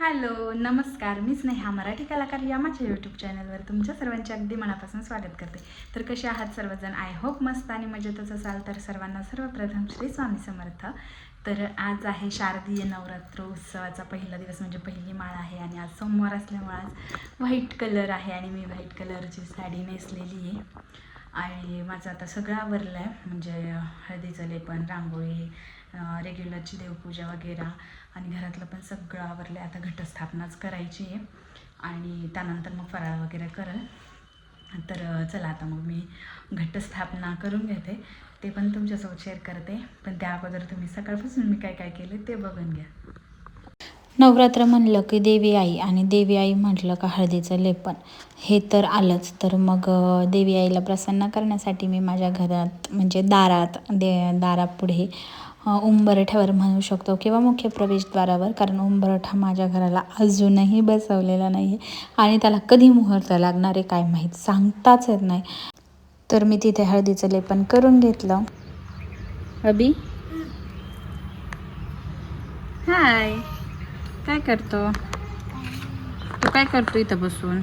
Hello नमस्कार. मी स्नेहा मराठी कलाकार या माझ्या यूट्यूब चॅनलवर तुमच्या सर्वांचे अगदी मनापासून स्वागत करते. तर कसे आहात सर्वजण? आय होप मस्त आणि मजेतच असाल तर सर्वांना सर्वप्रथम श्री स्वामी समर्थ. तर आज आहे शारदीय नवरात्र उत्सवाचा पहिला दिवस म्हणजे पहिली माळ आहे आणि आज सोमवार असल्यामुळे आज व्हाईट कलर आहे आणि मी व्हाईट कलरची साडी नेसलेली आहे. आणि माझं आता सगळं आवरलं आहे म्हणजे हळदीचं लेपन रांगोळी रेग्युलरची देवपूजा वगैरे. आणि घरातलं पण सगळं आवरलं आता घटस्थापनाच करायची आहे. आणि त्यानंतर मग फराळ वगैरे करेल. तर चला आता मग मी घटस्थापना करून घेते. ते पण तुमच्यासोबत शेअर करते. पण त्या अगोदर तुम्ही सकाळपासून मी काय काय केलं ते बघून घ्या. नवरात्र म्हणलं की देवी आई आणि देवी आई म्हटलं का हळदीचं लेपन. हे तर आलंच. तर मग देवी आईला प्रसन्न करण्यासाठी मी माझ्या घरात म्हणजे दारात दे दारापुढे उंबरठ्यावर म्हणू शकतो किंवा मुख्य प्रवेशद्वारावर कारण उंबरठा माझ्या घराला अजूनही बसवलेला नाही आहे आणि त्याला कधी मुहूर्त लागणार आहे काय माहीत सांगताच येत नाही. तर मी तिथे हळदीचं लेपन करून घेतलं. अबी? हाय. काय करतो? तू काय करतो इथं बसून?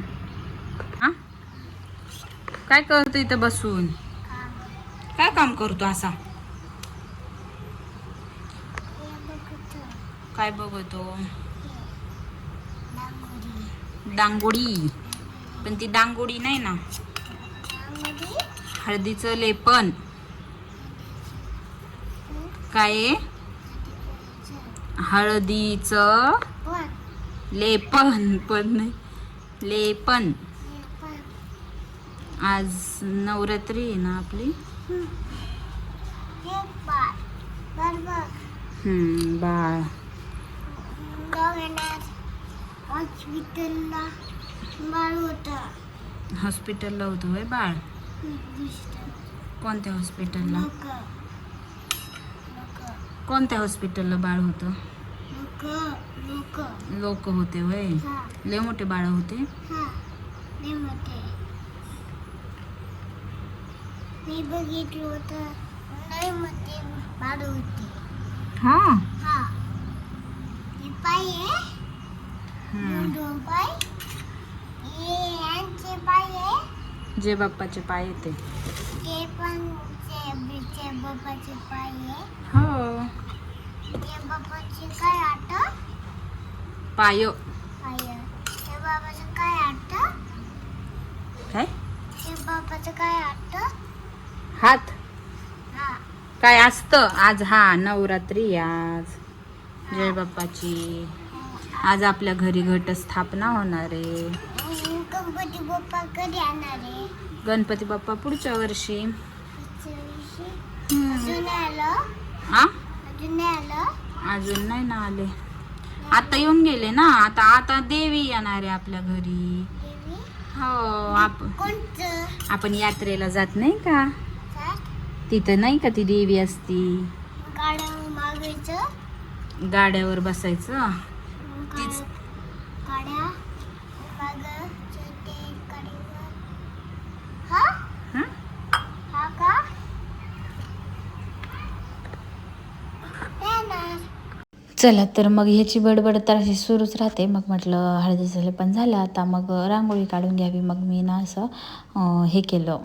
हां काय करतो इथं बसून? काय काम करतो असा? काय बघतो? डांगोडी पण ती डांगोडी नाही ना. हळदीचं लेपन. काय? हळदीचं लेपन. पण नाही. लेपन. आज नवरात्री आहे ना आपली? हम्म, हॉस्पिटलला बाळ होता. हॉस्पिटलला होतो होय बाळ? कोणत्या हॉस्पिटलला? कोणत्या हॉस्पिटलला बाळ होतं? लोक. होते हा. लय मोठे बाळ होते? हा. नाही मोठे. मी बघितलं होतं. मोठे बाळ होते. हे. पाय आहे. दोन पाय. हे यांचे पाय आहे. जे बाप्पाचे पाय येते ते. पण ते ते बाबाचे पाय आहे. हो. ते बाबाचे काय आट पाय. पाय. ते बाबाचं काय आट काय? ते बाबाचं काय आट हात. हा. काय असतं? आज हा नवरात्री आज. जय बाप्पाची आज आपल्या घरी घटस्थापना होणार आहे. गणपती बाप्पा कधी येणार आहे? गणपती बाप्पा पुढच्या वर्षी. अजून हा अजून नाही आलं? अजून नाही ना आले. आता येऊन गेले ना. आता आता देवी येणार आहे आपल्या घरी. हो आप कोणतं आपण यात्रेला जात नाही का? तिथं नाही का ती देवी असती? गाड्यावर बसायचं. गाड्या गाड्या माग ते गाडीवर हा हा हा का येणार चला तर मग ह्याची बडबड तर अशी सुरूच राहते. मग म्हटलं हळदीचं पण झालं आता मग रांगोळी काढून घ्यावी. मग मी ना असं हे केलं.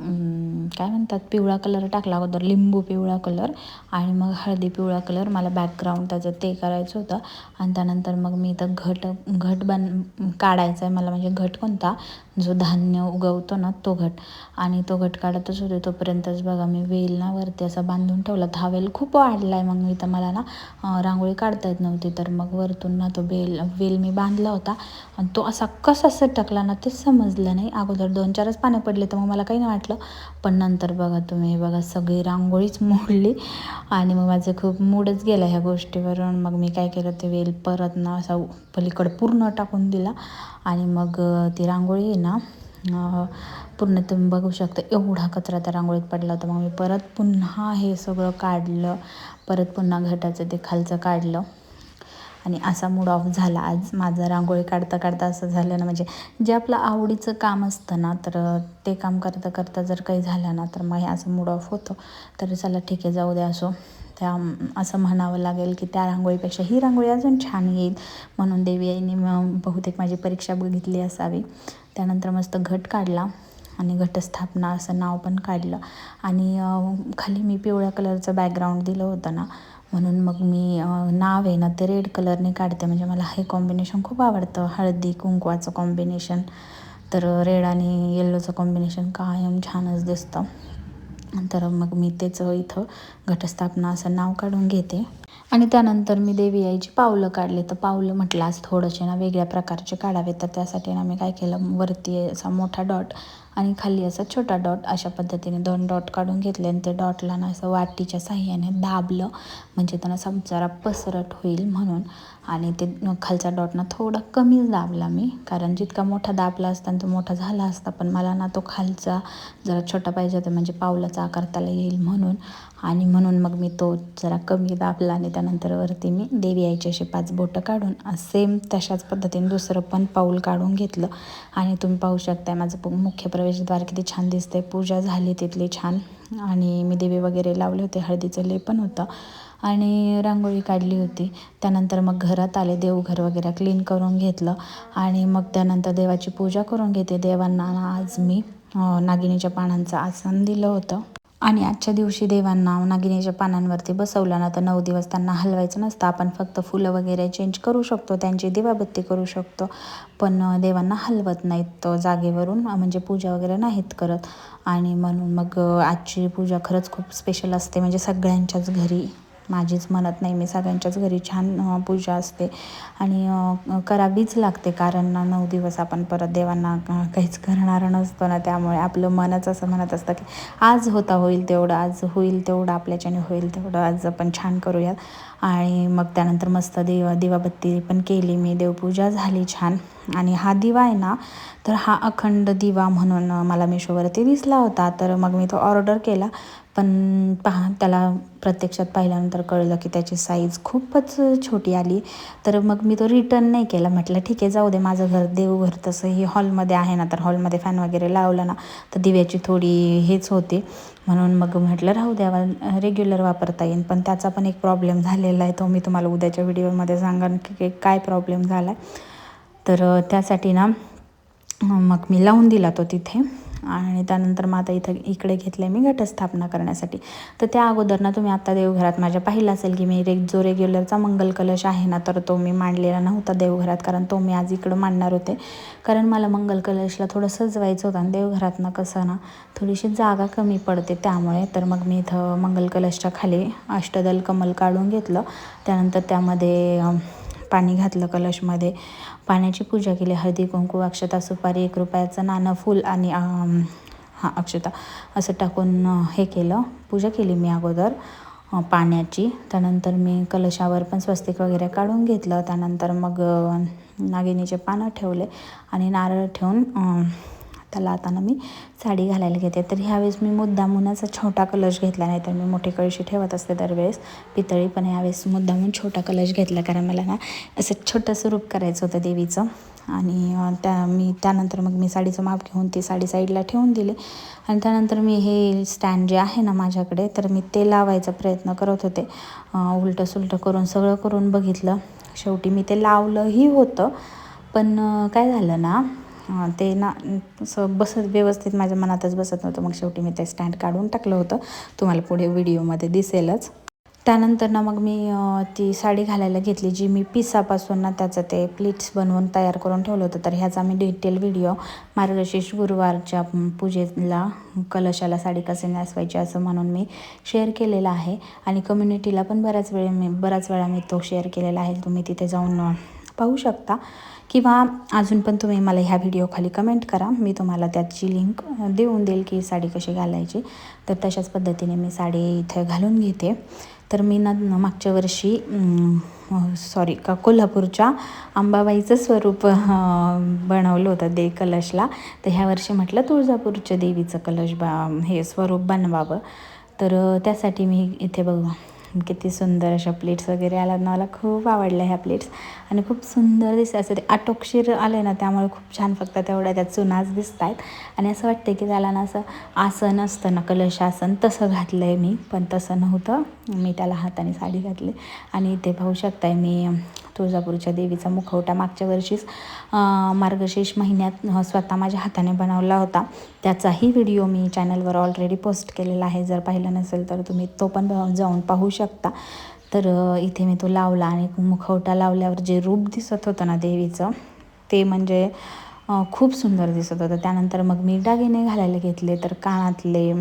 काय म्हणतात पिवळा कलर टाकला अगोदर लिंबू पिवळा कलर आणि मग हळदी पिवळा कलर. मला बॅकग्राऊंड त्याचं ते करायचं होतं. आणि त्यानंतर मग मी इथं घट घट बन काढायचा आहे. मला म्हणजे घट कोणता? जो धान्य उगवतो ना तो घट. आणि तो घट काढतच होते. तोपर्यंतच बघा मी वेल ना वरती असं बांधून ठेवला. हा वेल खूप वाढला आहे मग मी तर मला ना रांगोळी काढता येत. नव्हती तर मग वरतून ना तो बेल वेल मी बांधला होता. आणि तो असा कसा सटकला ना ते समजलं नाही. अगोदर दोन चारच पानं पडले तर मग मला काही नाही वाटलं. पण नंतर बघा तुम्ही बघा सगळी रांगोळीच मोडली. आणि मग माझं खूप मूडच गेला ह्या गोष्टीवरून. मग मी काय केलं ते वेल परत ना असा पलीकडं पूर्ण टाकून दिला. आणि मग ती रांगोळी आहे ना पूर्ण तुम्ही बघू शकता एवढा कचरा त्या रांगोळीत पडला होता. मग मी परत पुन्हा हे सगळं काढलं. परत पुन्हा घटाचं ते खालचं काढलं. आणि असा मूड ऑफ झाला. आज माझं रांगोळी काढता काढता असं झालं ना म्हणजे जे आपलं आवडीचं काम असतं ना तर ते काम करता करता जर काही झालं ना तर मग हे असं मूड ऑफ होतं. तर चला ठीक आहे जाऊ द्या असो. त्या असं म्हणावं लागेल की त्या रांगोळीपेक्षा ही रांगोळी अजून छान येईल. म्हणून देवी आईने बहुतेक माझी परीक्षा बघितली असावी. त्यानंतर मस्त घट काढला आणि घटस्थापना असं नाव पण काढलं. आणि खाली मी पिवळ्या कलरचं बॅकग्राऊंड दिलं होतं ना म्हणून मग मी नाव आहे ना ते रेड कलरने काढते. म्हणजे मला हे कॉम्बिनेशन खूप आवडतं. हळदी कुंकवाचं कॉम्बिनेशन तर रेड आणि येल्लोचं कॉम्बिनेशन कायम छानच दिसतं. तर मग मी तेच इथं घटस्थापना असं नाव काढून घेते. आणि त्यानंतर मी देवी आईची पावलं काढले. तर पावलं म्हटलं आज थोडंसे ना वेगळ्या प्रकारचे काढावे तर त्यासाठी ना मी काय केलं वरती असा मोठा डॉट आणि खाली असा छोटा डॉट अशा पद्धतीने दोन डॉट काढून घेतले आणि ते डॉटला ना असं वाटीच्या साह्याने दाबलं म्हणजे त्यांना समजारा पसरट होईल म्हणून. आणि ते खालचा डॉट ना थोडा कमीच दाबला मी कारण जितका मोठा दाबला असता तो मोठा झाला असता पण मला ना तो खालचा जरा छोटा पाहिजे होता म्हणजे पावलाचा आकार त्याला येईल म्हणून. आणि म्हणून मग मी तो जरा कमी दाबला आणि त्यानंतर वरती मी देवी आईची अशी पाच बोटं काढून सेम तशाच पद्धतीने दुसरं पण पाऊल काढून घेतलं. आणि तुम्ही पाहू शकताय माझं मुख्य प्रवेशद्वार किती छान दिसतंय. पूजा झाली तिथली छान. आणि मी देवी वगैरे लावले होते हळदीचं लेपन होतं. आणि रांगोळी काढली होती. त्यानंतर मग घरात आले देवघर वगैरे क्लीन करून घेतलं. आणि मग त्यानंतर देवाची पूजा करून घेते. देवांना आज मी नागिनीच्या पानांचं आसन दिलं होतं. आणि आजच्या दिवशी देवांना नागिनीच्या पानांवरती बसवलं ना तर नऊ दिवस त्यांना हलवायचं नसतं. आपण फक्त फुलं वगैरे चेंज करू शकतो त्यांची दिवाबत्ती करू शकतो. पण देवांना हलवत नाहीत अं, जागेवरून म्हणजे पूजा वगैरे नाहीत करत. आणि म्हणून मग आजची पूजा खरंच खूप स्पेशल असते. म्हणजे सगळ्यांच्याच घरी. माझीच म्हणत नाही मी सगळ्यांच्याच घरी छान पूजा असते. आणि करावीच लागते कारण ना नऊ दिवस आपण परत देवांना काहीच करणार नसतो ना त्यामुळे आपलं मनच असं म्हणत असतं की आज होता होईल तेवढं आज होईल तेवढं आपल्याच्याने होईल तेवढं आज आपण छान करूयात. आणि मग त्यानंतर मस्त दिवा दिवाबत्ती पण केली मी देवपूजा झाली छान. आणि हा दिवा आहे ना तर हा अखंड दिवा म्हणून मला मिशोवरती दिसला होता तर मग मी तो ऑर्डर केला. पण पहा त्याला प्रत्यक्षात पाहिल्यानंतर कळलं की त्याची साईज खूपच छोटी आली. तर मग मी तो रिटर्न नाही केला. म्हटलं ठीक आहे जाऊ दे माझं घर देवघर तसंही हॉलमध्ये आहे ना तर हॉलमध्ये फॅन वगैरे लावला ना तर दिव्याची थोडी हेच होते. म्हणून मग म्हटलं राहू द्यावा रेग्युलर वापरता येईल पण त्याचा पण एक प्रॉब्लेम झालेला आहे तो मी तुम्हाला उद्याच्या व्हिडिओमध्ये सांगेन की काय प्रॉब्लेम झाला आहे तर त्यासाठी ना मग मी लावून दिला तो तिथे. आणि त्यानंतर मग आता इथं इकडे घेतलं आहे मी घटस्थापना करण्यासाठी. तर त्या अगोदर ना तुम्ही आत्ता देवघरात माझ्या पाहिलं असेल की मी रेग जो रेग्युलरचा मंगल कलश आहे ना तर तो मी मांडलेला नव्हता देवघरात कारण तो मी आज इकडं मांडणार होते. कारण मला मंगल कलशला थोडं सजवायचं होतं आणि देवघरात ना कसं ना थोडीशी जागा कमी पडते त्यामुळे. तर मग मी इथं मंगल कलशच्या खाली अष्टदल कमल काढून घेतलं. त्यानंतर त्यामध्ये पाणी घातलं कलशमध्ये. पाण्याची पूजा केली. हळदी कुंकू अक्षता सुपारी एक रुपयाचं नाणं फूल आणि हां अक्षता असं टाकून हे केलं. पूजा केली मी अगोदर पाण्याची. त्यानंतर मी कलशावर पण स्वस्तिक वगैरे काढून घेतलं. त्यानंतर मग नागिनीचे पानं ठेवले आणि नारळ ठेवून त्याला आता ना मी साडी घालायला घेते. तर ह्यावेळेस मी मुद्दामून असा छोटा कलश घेतला नाही तर मी मोठी कळशी ठेवत असते दरवेळेस. पितळी पण यावेळेस मुद्दामून छोटा कलश घेतला कारण मला ना असं छोटंसं रूप करायचं होतं देवीचं. आणि त्या मी त्यानंतर मग मी साडीचं माप घेऊन ती साडी साईडला ठेवून दिली. आणि त्यानंतर मी हे स्टँड जे आहे ना माझ्याकडे तर मी ते लावायचा प्रयत्न करत होते. उलटं सुलटं करून सगळं करून बघितलं. शेवटी मी ते लावलंही होतं. पण काय झालं ना ते ना असं बसत व्यवस्थित माझ्या मनातच बसत नव्हतं. मग शेवटी मी ते स्टँड काढून टाकलं होतं. तुम्हाला पुढे व्हिडिओमध्ये दिसेलच. त्यानंतर ना मग मी ती साडी घालायला घेतली जी मी पिसापासून ना त्याचं ते प्लीट्स बनवून तयार करून ठेवलं होतं. तर ह्याचा मी डिटेल व्हिडिओ मार्गशीर्ष गुरुवारच्या पूजेला कलशाला साडी कसे नेसवायची असं म्हणून मी शेअर केलेला आहे. आणि कम्युनिटीला पण बऱ्याच वेळ मी बऱ्याच वेळा मी तो शेअर केलेला आहे. तुम्ही तिथे जाऊन पाहू शकता. किंवा अजून पण तुम्ही मला ह्या व्हिडिओखाली कमेंट करा. मी तुम्हाला त्याची लिंक देऊन देईल की साडी कशी घालायची. तर तशाच पद्धतीने मी साडी इथे घालून घेते. तर मी ना मागच्या वर्षी सॉरी का कोल्हापूरच्या अंबाबाईचं स्वरूप बनवलं होतं दे कलशला. तर ह्या वर्षी म्हटलं तुळजापूरच्या देवीचं कलश बा हे स्वरूप बनवावं. तर त्यासाठी मी इथे बघ किती सुंदर अशा प्लेट्स वगैरे आल्या. ना मला खूप आवडल्या ह्या प्लेट्स आणि खूप सुंदर दिसते असं ते आटोक्षीर आले ना त्यामुळे खूप छान फक्त तेवढ्या त्या चुनाच दिसत आहेत आणि असं वाटतं की त्याला ना असं आसन असतं ना कलश आसन तसं घातलं आहे मी. पण तसं नव्हतं. मी त्याला हाताने साडी घातली. आणि ते पाहू शकताय मी तुळजापूरच्या देवीचा मुखवटा मागच्या वर्षीच मार्गशीर्ष महिन्यात स्वतः माझ्या हाताने बनवला होता. त्याचाही व्हिडिओ मी चॅनलवर ऑलरेडी पोस्ट केलेला आहे. जर पाहिलं नसेल तर तुम्ही तो पण ब- जाऊन पाहू शकता. तर इथे मी तो लावला आणि मुखवटा लावल्यावर जे रूप दिसत होतं ना देवीचं ते म्हणजे खूप सुंदर दिसत होतं. त्यानंतर मग मी दागिने घालायला घेतले तर कानातले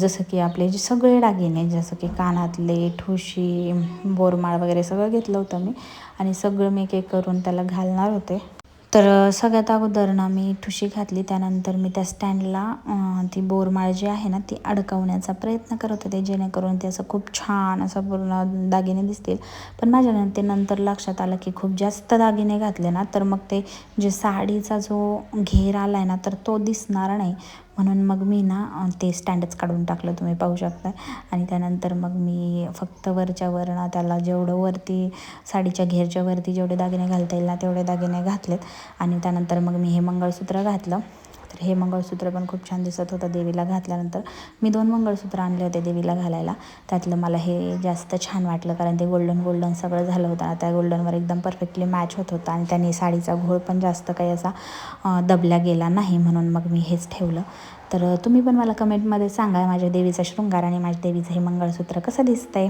जसं की आपले जे सगळे दागिने जसं की कानातले ठुशी बोरमाळ वगैरे सगळं घेतलं होतं मी आणि सगळं मी एक एक करून त्याला घालणार होते. तर सगळ्यात अगोदर ना मी ठुशी घातली त्यानंतर मी त्या स्टँडला ती बोरमाळ जी आहे ना ती अडकवण्याचा प्रयत्न करत होते जेणेकरून ते असं खूप छान असं पूर्ण दागिने दिसतील. पण माझ्या ते नंतर लक्षात आलं की खूप जास्त दागिने घातले ना तर मग ते जे साडीचा जो घेर आला आहे ना तर तो दिसणार नाही. म्हणून मग मी ना ते स्टँडच काढून टाकलं तुम्ही पाहू शकता. आणि त्यानंतर मग मी फक्त वरच्या वर ना त्याला जेवढं वरती साडीच्या घेरच्या वरती जेवढे दागिने घालता येईल ना तेवढे दागिने घातलेत. आणि त्यानंतर मग मी हे मंगळसूत्र घातलं. हे मंगळसूत्र पण खूप छान दिसत होतं देवीला घातल्यानंतर. मी दोन मंगळसूत्र आणले होते देवीला घालायला. त्यातलं मला हे जास्त छान वाटलं कारण ते गोल्डन गोल्डन सगळं झालं होतं आणि त्या गोल्डनवर एकदम परफेक्टली मॅच होत होता आणि त्याने साडीचा घोळ पण जास्त काही असा दबल्या दबला गेला नाही म्हणून मग मी हेच ठेवलं. तर तुम्ही पण मला कमेंटमध्ये सांगा माझ्या देवीचा शृंगार आणि माझ्या देवीचं हे मंगळसूत्र कसं दिसतंय?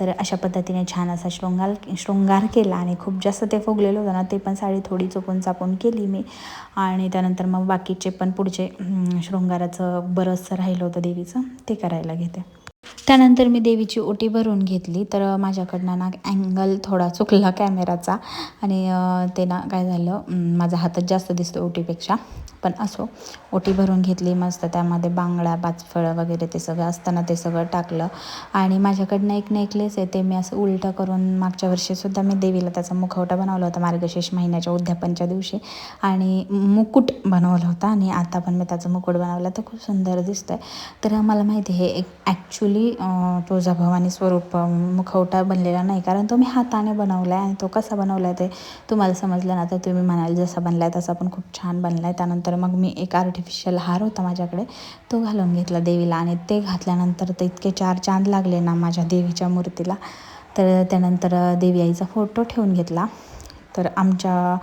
तर अशा पद्धतीने छान असा शृंगार शृंगार केला आणि खूप जास्त ते फुगलेलं होतं ना ते पण साडी थोडी चुकून चापून केली मी. आणि त्यानंतर मग बाकीचे पण पुढचे शृंगाराचं बरंचसं राहिलं होतं देवीचं ते करायला घेते. त्यानंतर मी देवीची ओटी भरून घेतली. तर माझ्याकडनं ना अँगल थोडा चुकला कॅमेराचा. आणि ते ना काय झालं माझा हातच जास्त दिसतो ओटीपेक्षा. पण असो ओटी भरून घेतली मस्त त्यामध्ये बांगड्या पाचफळं वगैरे ते सगळं असताना ते सगळं टाकलं. आणि माझ्याकडनं एक नेकलेस आहे ते मी असं उलटं करून मागच्या वर्षीसुद्धा मी देवीला त्याचा मुखवटा बनवला होता मार्गशीर्ष महिन्याच्या उद्यापनच्या दिवशी. आणि मुकुट बनवला होता आणि आता पण मी त्याचा मुकुट बनवला तर खूप सुंदर दिसतं आहे तर मला माहिती आहे हे एक ॲक्च्युली तुळजाभवानी स्वरूप मुखवटा बनलेला नाही कारण तो मी हाताने बनवला आहे आणि तो कसा बनवला आहे ते तुम्हाला समजलं ना तर तुम्ही म्हणाल जसा बनला आहे तसा पण खूप छान बनला आहे त्यानंतर तर मग मी एक आर्टिफिशियल हार होता माझ्याकडे. तो घालून घेतला देवीला आणि ते घातल्यानंतर तर इतके चार चांद लागले ना माझ्या देवीच्या मूर्तीला. तर त्यानंतर देवी आईचा फोटो ठेवून घेतला. तर आमच्या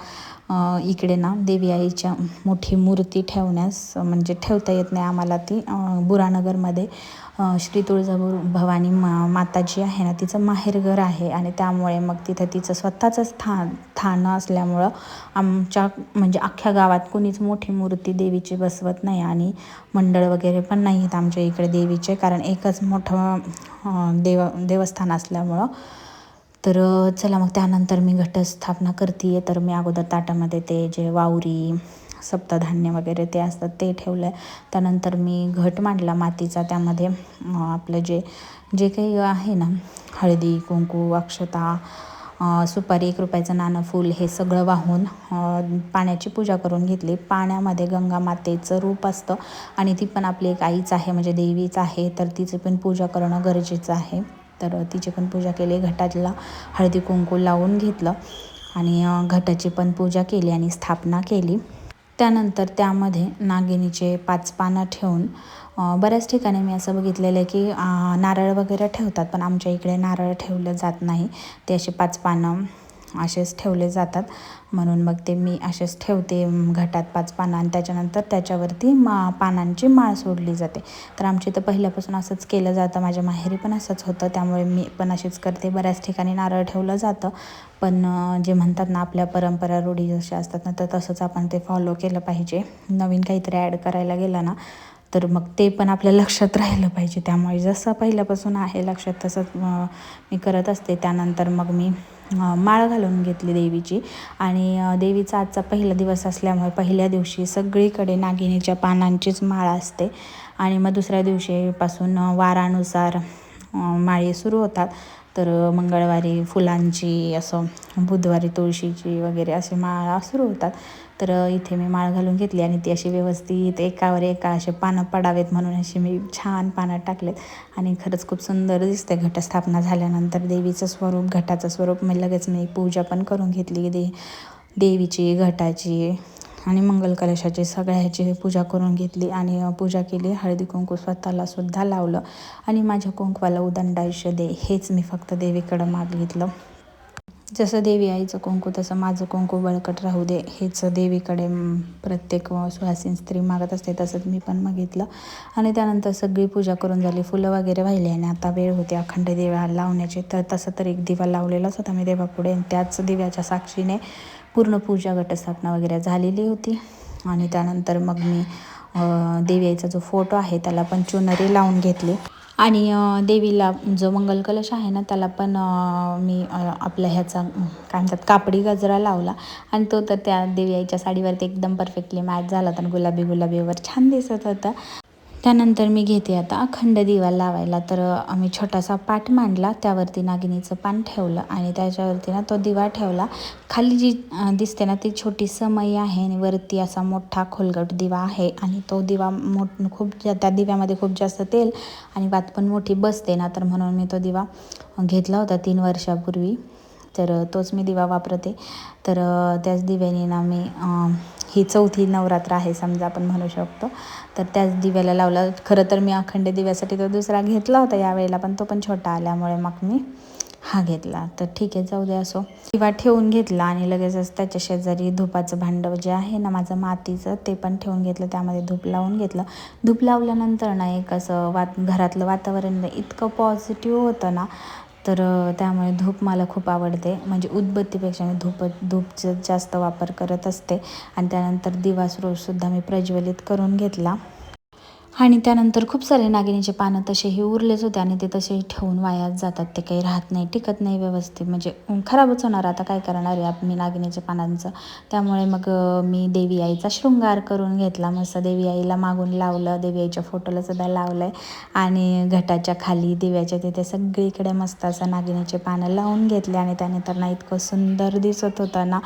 इकडे ना देवी आईच्या मोठी मूर्ती ठेवण्यास म्हणजे ठेवता येत नाही आम्हाला ती बुरानगरमध्ये. श्री तुळजापूर भवानी मा माता जी आहे ना तिचं माहेरघर आहे आणि त्यामुळे मग तिथं तिचं स्वतःचं स्थान थानं असल्यामुळं आमच्या म्हणजे अख्ख्या गावात कोणीच मोठी मूर्ती देवीची बसवत नाही आणि मंडळ वगैरे पण नाही आहेत आमच्या इकडे देवीचे कारण एकच मोठं देव देवस्थान असल्यामुळं तर चला मग त्यानंतर मी घटस्थापना करते आहे तर मी अगोदर ताटामध्ये ते जे वावरी सप्तधान्य वगैरे ते असतात ते ठेवलं आहे त्यानंतर मी घट मांडला मातीचा. त्यामध्ये आपलं जे जे काही आहे ना हळदी कुंकू अक्षता सुपारी एक रुपयाचं नाणं फूल हे सगळं वाहून पाण्याची पूजा करून घेतली. पाण्यामध्ये गंगा मातेचं रूप असतं आणि ती पण आपली एक आईच आहे म्हणजे देवीच आहे. तर तिची पण पूजा करणं गरजेचं आहे. तर तिची पण पूजा केली घटाला हळदी कुंकू लावून घेतलं आणि घटाची पण पूजा केली आणि स्थापना केली. त्यानंतर त्यामध्ये नागिनीचे पाच पानं ठेवून बऱ्याच ठिकाणी मी असं बघितलेलं आहे की नारळ वगैरे ठेवतात पण आमच्या इकडे नारळ ठेवलं जात नाही. ते असे पाच पानं असेच ठेवले जातात. म्हणून मग ते मी असेच ठेवते घटात पाच पानं आणि त्याच्यानंतर त्याच्यावरती मा पानांची माळ सोडली जाते. तर आमच्या इथं पहिल्यापासून असंच केलं जातं. माझ्या माहेरी पण असंच होतं. त्यामुळे मी पण अशीच करते. बऱ्याच ठिकाणी नारळ ठेवलं जातं. पण जे म्हणतात ना आपल्या परंपरा रूढी जशा असतात ना तर तसंच आपण ते फॉलो केलं पाहिजे. नवीन काहीतरी ॲड करायला गेलं ना तर मग ते पण आपल्या लक्षात राहिलं पाहिजे. त्यामुळे जसं पहिल्यापासून आहे लक्षात तसंच मी करत असते. त्यानंतर मग मी माळ घालून घेतली देवीची. आणि देवीचा आजचा पहिला दिवस असल्यामुळे पहिल्या दिवशी सगळीकडे नागिनीच्या पानांचीच माळ असते. आणि मग दुसऱ्या दिवशीपासून वारानुसार माळी सुरू होतात. तर मंगळवारी फुलांची असं बुधवारी तुळशीची वगैरे असे माळा सुरू होतात. तर इथे मी माळ घालून घेतली आणि ती अशी व्यवस्थित एकावर एका असे पानं पडावेत म्हणून अशी मी छान पानं टाकलेत. आणि खरंच खूप सुंदर दिसते घटस्थापना झाल्यानंतर देवीचं स्वरूप घटाचं स्वरूप. मी लगेच मी पूजा पण करून घेतली. दे देवीची घटाची आणि मंगल कलशाची सगळ्याची पूजा करून घेतली आणि पूजा केली. हळदी कुंकू स्वतःला सुद्धा लावलं. आणि माझ्या कुंकवाला उदंड आयुष्य दे हेच मी फक्त देवीकडं मागितलं जसं देवी आईचं कुंकू तसं माझं कुंकू बळकट राहू दे हेच देवीकडे प्रत्येक सुहासीन स्त्री मागत असते तसंच मी पण मागितलं. आणि त्यानंतर सगळी पूजा करून झाली. फुलं वगैरे वाहिली आणि आता वेळ होती अखंड दिवा लावण्याची. तर तसं तर एक दिवा लावलेलाच होता मी देवापुढे आणि त्याच दिव्याच्या साक्षीने पूर्ण पूजा घटस्थापना वगैरे झालेली होती. आणि त्यानंतर मग मी देवीचा देवी आईचा जो फोटो आहे त्याला पण चुनरी लावून घेतली. आणि देवीला जो मंगल कलश आहे ना त्याला पण मी आपल्या ह्याचा काय म्हणतात कापडी गजरा लावला. आणि तो तर त्या देवी आईच्या साडीवरती एकदम परफेक्टली मॅच झाला. होता आणि गुलाबी गुलाबीवर छान दिसत होता. त्यानंतर मी घेते आता अखंड दिवा लावायला. तर आम्ही छोटासा पाट मांडला त्यावरती नागिनीचं पान ठेवलं आणि त्याच्यावरती ना तो दिवा ठेवला. खाली जी दिसते ना ती छोटी समई आहे आणि वरती असा मोठा खोलगट दिवा आहे आणि तो दिवा मोठ खूप त्या दिव्यामध्ये खूप जास्त तेल आणि वात पण मोठी बसते ना तर म्हणून मी तो दिवा घेतला होता तीन वर्षापूर्वी. तर तोच मी दिवा वापरते. तर त्याच दिव्याने ना मी ही चौथी नवरात्र आहे समजा आपण म्हणू शकतो. तर त्याच दिव्याला लावला. खरं तर मी अखंड दिव्यासाठी तो दुसरा घेतला होता यावेळेला पण तो पण छोटा आल्यामुळे मग मी हा घेतला. तर ठीक आहे जाऊ दे असो. दिवा ठेवून घेतला आणि लगेचच त्याच्या शेजारी धुपाचं भांडं जे आहे ना माझं मातीचं ते पण ठेवून घेतलं. त्यामध्ये धूप लावून घेतलं. धूप लावल्यानंतर ना एक असं वात घरातलं वातावरण इतकं पॉझिटिव्ह होतं ना तर त्यामुळे धूप मला खूप आवडते. म्हणजे उदबत्तीपेक्षा मी धूप धूपचं जास्त वापर करत असते. आणि त्यानंतर दिवा रोजसुद्धा मी प्रज्वलित करून घेतला. आणि त्यानंतर खूप सारे नागिनीचे पानं तसेही उरलेच होते आणि ते तसेही ठेवून वायात जातात. ते काही राहत नाही टिकत नाही व्यवस्थित. म्हणजे खराबच होणार आता काय करणार आहे? आप- मी नागिनीच्या पानांचं. त्यामुळे मग मी देवी आईचा शृंगार करून घेतला. मस्त देवी आईला मागून लावलं. देवी आईच्या फोटोला सुद्धा लावलं आहे आणि घटाच्या खाली दिव्याच्या तिथे सगळीकडे मस्त असं नागिनीचे पानं लावून घेतले. आणि त्याने ना इतकं सुंदर दिसत होतं ना.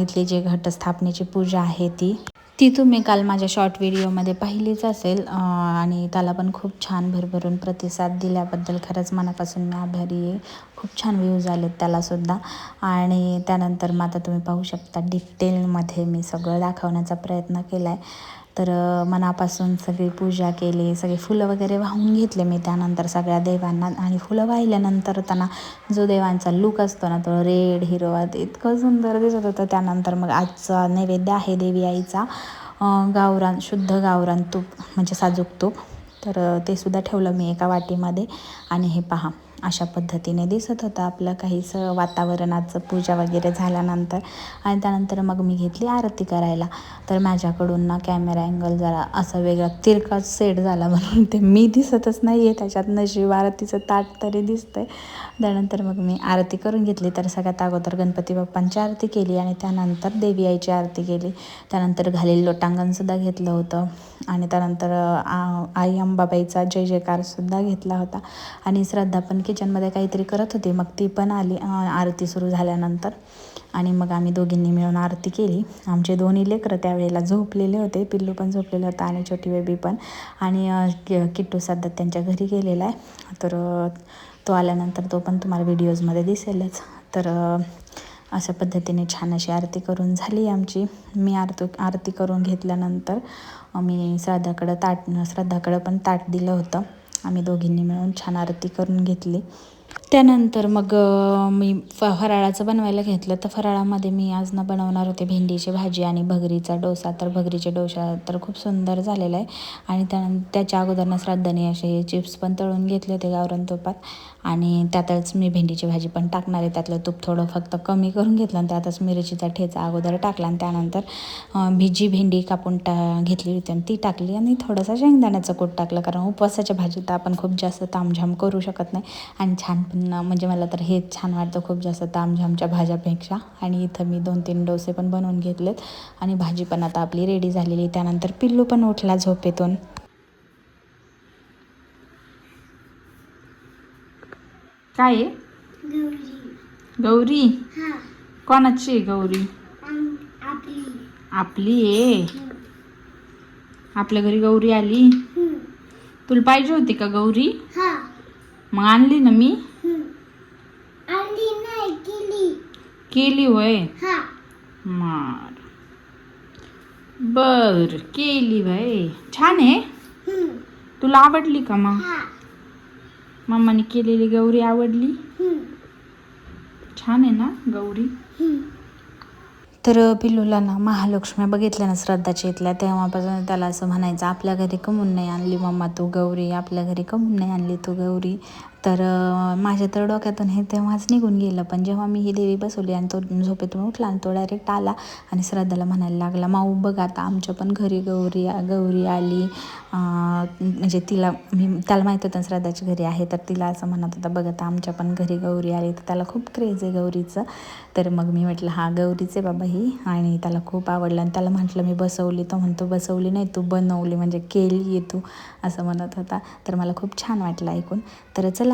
इथली जी घटस्थापनेची पूजा आहे ती. ती तुम्ही काल माझ्या शॉर्ट व्हिडिओमध्ये पाहिलीच असेल. आणि त्याला पण खूप छान भरभरून प्रतिसाद दिल्याबद्दल खरंच मनापासून मी आभारी आहे. खूप छान व्ह्यूज आलेत त्यालासुद्धा आणि त्यानंतर मग आता तुम्ही पाहू शकता डिटेलमध्ये मी सगळं दाखवण्याचा प्रयत्न केला आहे तर मनापासून सगळी पूजा केली सगळी फुलं वगैरे वाहून घेतले मी त्यानंतर सगळ्या देवांना आणि फुलं वाहिल्यानंतर त्यांना जो देवांचा लूक असतो ना तो रेड हिरवा इतकं सुंदर दिसत होतं. त्यानंतर मग आजचा नैवेद्य आहे देवी आईचा गावरान शुद्ध गावरान तूप म्हणजे साजूक तूप. तर ते सुद्धा ठेवलं मी एका वाटीमध्ये. आणि हे पहा. अशा पद्धतीने दिसत होतं. आपलं काहीसं वातावरणाचं पूजा वगैरे झाल्यानंतर आणि त्यानंतर मग मी घेतली आरती करायला. तर माझ्याकडून ना कॅमेरा अँगल जरा असा वेगळा तिरकाच सेट झाला म्हणून ते मी दिसतच नाही आहे त्याच्यात नशीब आरतीचं ताट तरी दिसतंय. त्यानंतर मग मी आरती करून घेतली. तर सगळ्यात अगोदर गणपती बाप्पांची आरती केली आणि त्यानंतर देवी आईची आरती केली. त्यानंतर घालील लोटांगणसुद्धा घेतलं होतं. आणि त्यानंतर आई अंबाबाईचा जय जयकारसुद्धा घेतला होता. आणि श्रद्धा पण किचनमध्ये काहीतरी करत होते. मग ती पण आली आरती सुरू झाल्यानंतर. आणि मग आम्ही दोघींनी मिळून आरती केली. आमचे दोन्ही लेकरं त्यावेळेला झोपलेले होते. पिल्लू पण झोपलेलं होतं आणि छोटी बेबी पण. आणि कि- किट्टू सध्या त्यांच्या घरी गेलेला आहे. तर तो आल्यानंतर तो पण तुम्हाला व्हिडिओजमध्ये दिसेलच. तर अशा पद्धतीने छान अशी आरती करून झाली आमची. मी आरती आरती करून घेतल्यानंतर मी श्राद्धाकडं ताट श्राद्धाकडं पण ताट दिलं होतं. आम्ही दोघींनी मिळून छान आरती करून घेतली. त्यानंतर मग मी फ फराळाचं बनवायला घेतलं. तर फराळामध्ये मी आज न बनवणार होते भेंडीची भाजी आणि भगरीचा डोसा. तर भगरीचे डोसा तर खूप सुंदर झालेला आहे. आणि त्यानंतर त्याच्या अगोदरनं श्राद्धाने असे चिप्स पण तळून घेतले होते गावरान तुपात. आणि त्यातच मी भेंडीची भाजी पण टाकणार आहे. त्यातलं तूप थोडं फक्त कमी करून घेतलं आणि त्यातच मिरचीचा ठेचा अगोदर टाकला आणि त्यानंतर भिजी भेंडी कापून टा घेतली होती आणि ती टाकली आणि थोडंसं शेंगदाण्याचं कूट टाकलं. कारण उपवासाच्या भाजीत आपण खूप जास्त तामझाम करू शकत नाही. आणि छान पण म्हणजे मला तर हेच छान वाटतं खूप जास्त तामझामच्या भाज्यापेक्षा. आणि इथं मी दोन तीन डोसे पण बनवून घेतलेत. आणि भाजी पण आता आपली रेडी झालेली त्यानंतर पिल्लू पण उठला झोपेतून. काय आहे? गौरी. गौरी? हा. कोणाची आहे गौरी? आपली. आपली आहे. आपल्या घरी गौरी आली. तुला पाहिजे होती का गौरी? हा. मग आणली ना मी. केली. हा. मार. बर केली भाई छान आहे. तुला आवडली का मग? हा. मम्माने केलेली गौरी आवडली. छान आहे ना गौरी. तर पिल्लूला ना महालक्ष्मी बघितल्या ना श्रद्धाच्या इथल्या तेव्हापासून त्याला असं म्हणायचं आपल्या घरी कमून नाही आणली मम्मा तू गौरी आपल्या घरी कमून नाही आणली तू गौरी तर माझ्या तर डोक्यातून हे तेव्हाच निघून गेलं. पण जेव्हा मी ही देवी बसवली आणि तो झोपेतून उठला आणि तो डायरेक्ट आला आणि श्रद्धाला म्हणायला लागला माऊ बघ आता आमच्या पण घरी गौरी गौरी आली. म्हणजे तिला मी त्याला माहीत होतं श्रद्धाच्या घरी आहे तर तिला असं म्हणत होता बघ आता आमच्या पण घरी गौरी आली. तर त्याला खूप क्रेज आहे गौरीचं. तर मग मी म्हटलं हा गौरीच आहे बाबा ही. आणि त्याला खूप आवडलं आणि त्याला म्हटलं मी बसवली. तो म्हणतो बसवली नाही तू बनवली म्हणजे केली आहे तू असं म्हणत होता. तर मला खूप छान वाटलं ऐकून. तर चला